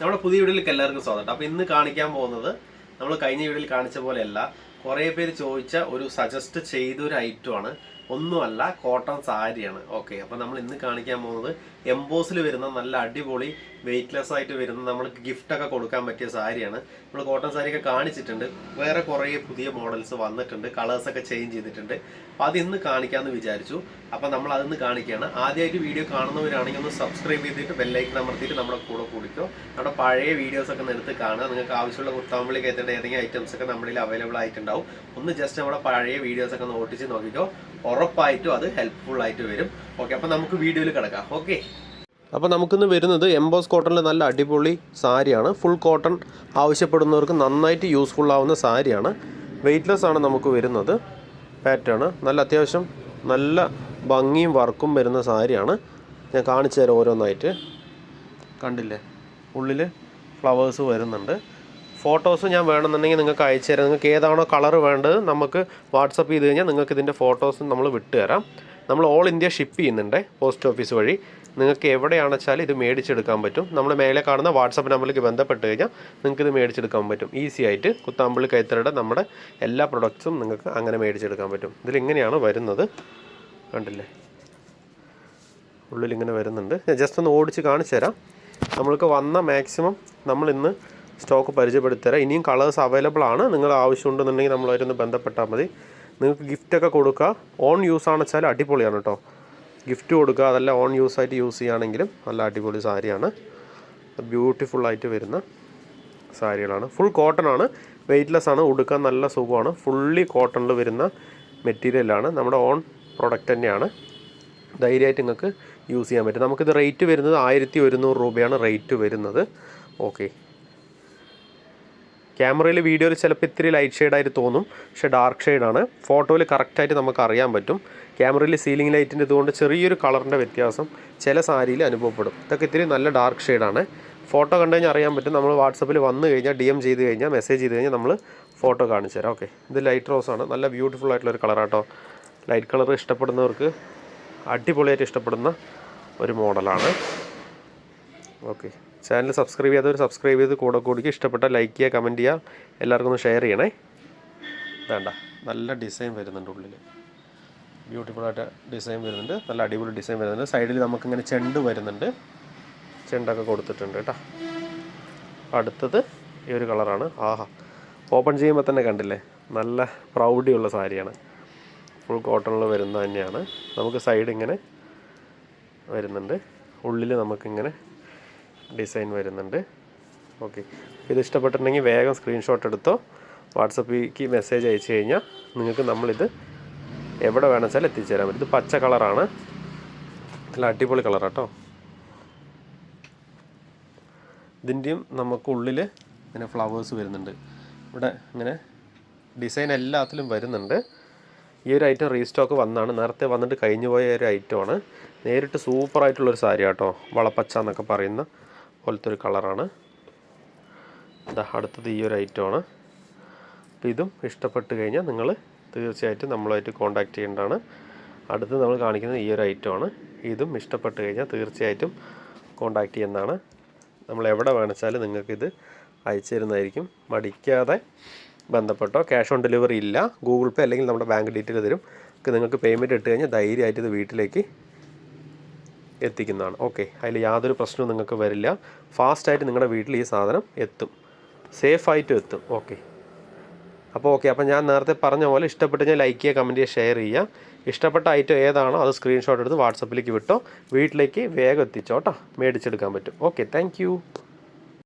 നമ്മുടെ പുതിയ വീഡിയോയിലേക്ക് എല്ലാവർക്കും സ്വാഗതം. അപ്പോൾ ഇന്ന് കാണിക്കാൻ പോകുന്നത് നമ്മൾ കഴിഞ്ഞ വീഡിയോയിൽ കാണിച്ച പോലെയല്ല കുറേ പേര് ചോദിച്ച ഒരു സജസ്റ്റ് ചെയ്ത ഒരു ഐറ്റമാണ് ഒന്നുമല്ല കോട്ടൺ സാരിയാണ് ഓക്കെ അപ്പോൾ നമ്മൾ ഇന്ന് കാണിക്കാൻ പോകുന്നത് എംബോസിൽ വരുന്ന നല്ല അടിപൊളി വെയിറ്റ്ലെസ് ആയിട്ട് വരുന്ന നമ്മൾക്ക് ഗിഫ്റ്റ് ഒക്കെ കൊടുക്കാൻ പറ്റിയ സാരിയാണ് നമ്മൾ കോട്ടൺ സാരിയൊക്കെ കാണിച്ചിട്ടുണ്ട്. വേറെ കുറേ പുതിയ മോഡൽസ് വന്നിട്ടുണ്ട് കളേഴ്സ് ഒക്കെ ചേഞ്ച് ചെയ്തിട്ടുണ്ട്. അപ്പോൾ അത് ഇന്ന് കാണിക്കാമെന്ന് വിചാരിച്ചു. അപ്പോൾ നമ്മൾ അതൊന്ന് കാണിക്കുകയാണ് ആദ്യമായിട്ട് വീഡിയോ കാണുന്നവരാണെങ്കിൽ ഒന്ന് സബ്സ്ക്രൈബ് ചെയ്തിട്ട് ബെല്ലൈക്കൺ അമർത്തിയിട്ട് നമ്മുടെ കൂടെ കൂടിക്കോ. നമ്മുടെ പഴയ വീഡിയോസ് ഒക്കെ ഒന്ന് എടുത്ത് കാണുക. നിങ്ങൾക്ക് ആവശ്യമുള്ള കുത്താമ്പളി കയറ്റേണ്ട ഏതെങ്കിലും ഐറ്റംസ് ഒക്കെ നമ്മളിൽ അവൈലബിൾ ആയിട്ടുണ്ടാവും. ഒന്ന് ജസ്റ്റ് നമ്മുടെ പഴയ വീഡിയോസ് ഒക്കെ ഒന്ന് ഓട്ടിച്ച് നോക്കിക്കോ. ഉറപ്പായിട്ടും അത് ഹെൽപ്ഫുൾ ആയിട്ട് വരും. ഓക്കെ അപ്പോൾ നമുക്ക് വീഡിയോയിൽ കിടക്കാം. ഓക്കെ അപ്പോൾ നമുക്കിന്ന് വരുന്നത് എംബോസ് കോട്ടണിൽ നല്ല അടിപൊളി സാരിയാണ്. ഫുൾ കോട്ടൺ ആവശ്യപ്പെടുന്നവർക്ക് നന്നായിട്ട് യൂസ്ഫുൾ ആവുന്ന സാരിയാണ്. വെയ്റ്റ്ലെസ് ആണ് നമുക്ക് വരുന്നത്. പാറ്റേൺ നല്ല അത്യാവശ്യം നല്ല ഭംഗിയും വർക്കും വരുന്ന സാരിയാണ്. ഞാൻ കാണിച്ചു തരാം ഓരോന്നായിട്ട്. കണ്ടില്ലേ? ഉള്ളിൽ ഫ്ലവേഴ്സ് വരുന്നുണ്ട്. ഫോട്ടോസ് ഞാൻ വേണമെന്നുണ്ടെങ്കിൽ നിങ്ങൾക്ക് അയച്ചു തരാം. നിങ്ങൾക്ക് ഏതാണോ കളർ വേണ്ടത് നമുക്ക് വാട്സപ്പ് ചെയ്ത് കഴിഞ്ഞാൽ നിങ്ങൾക്ക് ഇതിന്റെ ഫോട്ടോസ് നമ്മൾ വിട്ടുതരാം നമ്മൾ ഓൾ ഇന്ത്യ ഷിപ്പ് ചെയ്യുന്നുണ്ട് പോസ്റ്റ് ഓഫീസ് വഴി. നിങ്ങൾക്ക് എവിടെയാണെന്ന് വെച്ചാൽ ഇത് മേടിച്ചെടുക്കാൻ പറ്റും. നമ്മൾ മേലെ കാണുന്ന വാട്സപ്പ് നമ്പറിലേക്ക് ബന്ധപ്പെട്ട് കഴിഞ്ഞാൽ നിങ്ങൾക്ക് ഇത് മേടിച്ചെടുക്കാൻ പറ്റും. ഈസി ആയിട്ട് കുത്താമ്പള്ളി കൈത്തറയുടെ നമ്മുടെ എല്ലാ പ്രൊഡക്ട്സും നിങ്ങൾക്ക് അങ്ങനെ മേടിച്ചെടുക്കാൻ പറ്റും. ഇതിലിങ്ങനെയാണ് വരുന്നത്. കണ്ടില്ലേ? ഉള്ളിലിങ്ങനെ വരുന്നുണ്ട്. ജസ്റ്റ് ഒന്ന് ഓടിച്ച് കാണിച്ചു തരാം. നമ്മൾക്ക് വന്ന മാക്സിമം നമ്മൾ ഇന്ന് സ്റ്റോക്ക് പരിചയപ്പെടുത്തി തരാം ഇനിയും കളേഴ്സ് അവൈലബിൾ ആണ്. നിങ്ങൾ ആവശ്യമുണ്ടെന്നുണ്ടെങ്കിൽ നമ്മളായിട്ടൊന്ന് ബന്ധപ്പെട്ടാൽ മതി. നിങ്ങൾക്ക് ഗിഫ്റ്റൊക്കെ കൊടുക്കുക. ഓൺ യൂസ് ആണെന്ന് വെച്ചാൽ അടിപൊളിയാണ് കേട്ടോ. ഗിഫ്റ്റ് കൊടുക്കുക. അതല്ല ഓൺ യൂസ് ആയിട്ട് യൂസ് ചെയ്യുകയാണെങ്കിലും നല്ല അടിപൊളി സാരിയാണ്. ബ്യൂട്ടിഫുൾ ആയിട്ട് വരുന്ന സാരികളാണ്. ഫുൾ കോട്ടൺ ആണ്. വെയ്റ്റ്ലെസ് ആണ്. ഉടുക്കാൻ നല്ല സുഖമാണ്. ഫുള്ളി കോട്ടണിൽ വരുന്ന മെറ്റീരിയലാണ് നമ്മുടെ ഓൺ പ്രൊഡക്റ്റ് തന്നെയാണ്. ധൈര്യമായിട്ട് നിങ്ങൾക്ക് യൂസ് ചെയ്യാൻ പറ്റും. നമുക്കിത് റേറ്റ് വരുന്നത് ആയിരത്തി ഒരുന്നൂറ് രൂപയാണ് റേറ്റ് വരുന്നത്. ഓക്കെ ക്യാമറയിൽ വീഡിയോയിൽ ചിലപ്പോൾ ഇത്തിരി ലൈറ്റ് ഷെയ്ഡായിട്ട് തോന്നും. പക്ഷേ ഡാർക്ക് ഷെയ്ഡാണ് ഫോട്ടോയിൽ കറക്റ്റായിട്ട് നമുക്ക് അറിയാൻ പറ്റും. ക്യാമറയിൽ സീലിംഗ് ലൈറ്റിന്റെ ഇതുകൊണ്ട് ചെറിയൊരു കളറിന്റെ വ്യത്യാസം ചില സാരിയിൽ അനുഭവപ്പെടും. ഇതൊക്കെ ഇത്തിരി നല്ല ഡാർക്ക് ഷെയ്ഡാണ് ഫോട്ടോ കണ്ടു കഴിഞ്ഞാൽ അറിയാൻ പറ്റും. നമ്മൾ വാട്സപ്പിൽ വന്നു കഴിഞ്ഞാൽ ഡി എം ചെയ്ത് കഴിഞ്ഞാൽ മെസ്സേജ് ചെയ്ത് കഴിഞ്ഞാൽ നമ്മൾ ഫോട്ടോ കാണിച്ചു തരാം. ഓക്കെ ഇത് ലൈറ്റ് റോസാണ് നല്ല ബ്യൂട്ടിഫുൾ ആയിട്ടുള്ള ആയിട്ടുള്ളൊരു കളറാട്ടോ ലൈറ്റ് കളർ ഇഷ്ടപ്പെടുന്നവർക്ക് അടിപൊളിയായിട്ട് ഇഷ്ടപ്പെടുന്ന ഒരു മോഡലാണ്. ഓക്കെ. ചാനൽ സബ്സ്ക്രൈബ് ചെയ്യാത്തവർ സബ്സ്ക്രൈബ് ചെയ്ത് കൂടെ കൂടിക്ക് ഇഷ്ടപ്പെട്ട ലൈക്ക് ചെയ്യുക കമന്റ് ചെയ്യുക. എല്ലാവർക്കും ഒന്ന് ഷെയർ ചെയ്യണേ. വേണ്ട നല്ല ഡിസൈൻ വരുന്നുണ്ട് ഉള്ളിൽ ബ്യൂട്ടിഫുള്ളായിട്ട് ഡിസൈൻ വരുന്നുണ്ട്. നല്ല അടിപൊളി ഡിസൈൻ വരുന്നുണ്ട്. സൈഡിൽ നമുക്കിങ്ങനെ ചെണ്ട് വരുന്നുണ്ട്. ചെണ്ടൊക്കെ കൊടുത്തിട്ടുണ്ട് കേട്ടോ. അടുത്തത് ഈ ഒരു കളറാണ്. ആഹാ. ഓപ്പൺ ചെയ്യുമ്പോൾ തന്നെ കണ്ടില്ലേ? നല്ല പ്രൗഡിയുള്ള സാരിയാണ്. ഫുൾ കോട്ടണിൽ വരുന്ന തന്നെയാണ്. നമുക്ക് സൈഡ് ഇങ്ങനെ വരുന്നുണ്ട്. ഉള്ളിൽ നമുക്കിങ്ങനെ ഡിസൈൻ വരുന്നുണ്ട്. ഓക്കെ ഇത് ഇഷ്ടപ്പെട്ടിട്ടുണ്ടെങ്കിൽ വേഗം സ്ക്രീൻഷോട്ട് എടുത്തോ. വാട്സപ്പിലേക്ക് മെസ്സേജ് അയച്ചു കഴിഞ്ഞാൽ നിങ്ങൾക്ക് നമ്മളിത് എവിടെ വേണം വെച്ചാൽ എത്തിച്ചു തരാൻ പറ്റും. ഇത് പച്ച കളറാണ് നല്ല അടിപൊളി കളറാട്ടോ ഇതിന്റെയും നമുക്ക് ഉള്ളിൽ ഇങ്ങനെ ഫ്ലവേഴ്സ് വരുന്നുണ്ട്. ഇവിടെ ഇങ്ങനെ ഡിസൈൻ എല്ലാത്തിലും വരുന്നുണ്ട്. ഈ ഒരു ഐറ്റം റീസ്റ്റോക്ക് വന്നാണ്. നേരത്തെ വന്നിട്ട് കഴിഞ്ഞു പോയ ഒരു ഐറ്റമാണ് നേരിട്ട് സൂപ്പർ ആയിട്ടുള്ളൊരു സാരി കേട്ടോ വളപ്പച്ച എന്നൊക്കെ പറയുന്ന പോലത്തെ ഒരു കളറാണ് അടുത്തത് ഈ ഒരു ഐറ്റമാണ് അപ്പോൾ ഇതും ഇഷ്ടപ്പെട്ട് കഴിഞ്ഞാൽ നിങ്ങൾ തീർച്ചയായിട്ടും നമ്മളായിട്ട് കോൺടാക്റ്റ് ചെയ്യേണ്ടതാണ്. അടുത്ത് നമ്മൾ കാണിക്കുന്നത് ഈ ഒരു ഐറ്റമാണ് ഇതും ഇഷ്ടപ്പെട്ട് കഴിഞ്ഞാൽ തീർച്ചയായിട്ടും കോൺടാക്റ്റ് ചെയ്യുന്നതാണ്. നമ്മൾ എവിടെ വേണിച്ചാലും നിങ്ങൾക്കിത് അയച്ചു തരുന്നതായിരിക്കും. മടിക്കാതെ ബന്ധപ്പെട്ടോ ക്യാഷ് ഓൺ ഡെലിവറി ഇല്ല. ഗൂഗിൾ പേ അല്ലെങ്കിൽ നമ്മുടെ ബാങ്ക് ഡീറ്റെയിൽ തരും. നിങ്ങൾക്ക് പേയ്മെന്റ് ഇട്ട് കഴിഞ്ഞാൽ ധൈര്യമായിട്ട് ഇത് വീട്ടിലേക്ക് എത്തിക്കുന്നതാണ്. ഓക്കെ അതിൽ യാതൊരു പ്രശ്നവും നിങ്ങൾക്ക് വരില്ല. ഫാസ്റ്റായിട്ട് നിങ്ങളുടെ വീട്ടിൽ ഈ സാധനം എത്തും. സേഫായിട്ടും എത്തും. ഓക്കെ അപ്പോൾ ഓക്കെ അപ്പോൾ ഞാൻ നേരത്തെ പറഞ്ഞ പോലെ ഇഷ്ടപ്പെട്ട് ഞാൻ ലൈക്ക് ചെയ്യുക കമന്റ് ചെയ്യുക ഷെയർ ചെയ്യുക. ഇഷ്ടപ്പെട്ട ഐറ്റം ഏതാണോ അത് സ്ക്രീൻഷോട്ട് എടുത്ത് വാട്സപ്പിലേക്ക് വിട്ടോ. വീട്ടിലേക്ക് വേഗം എത്തിച്ചോട്ടോ മേടിച്ചെടുക്കാൻ പറ്റും. Okay thank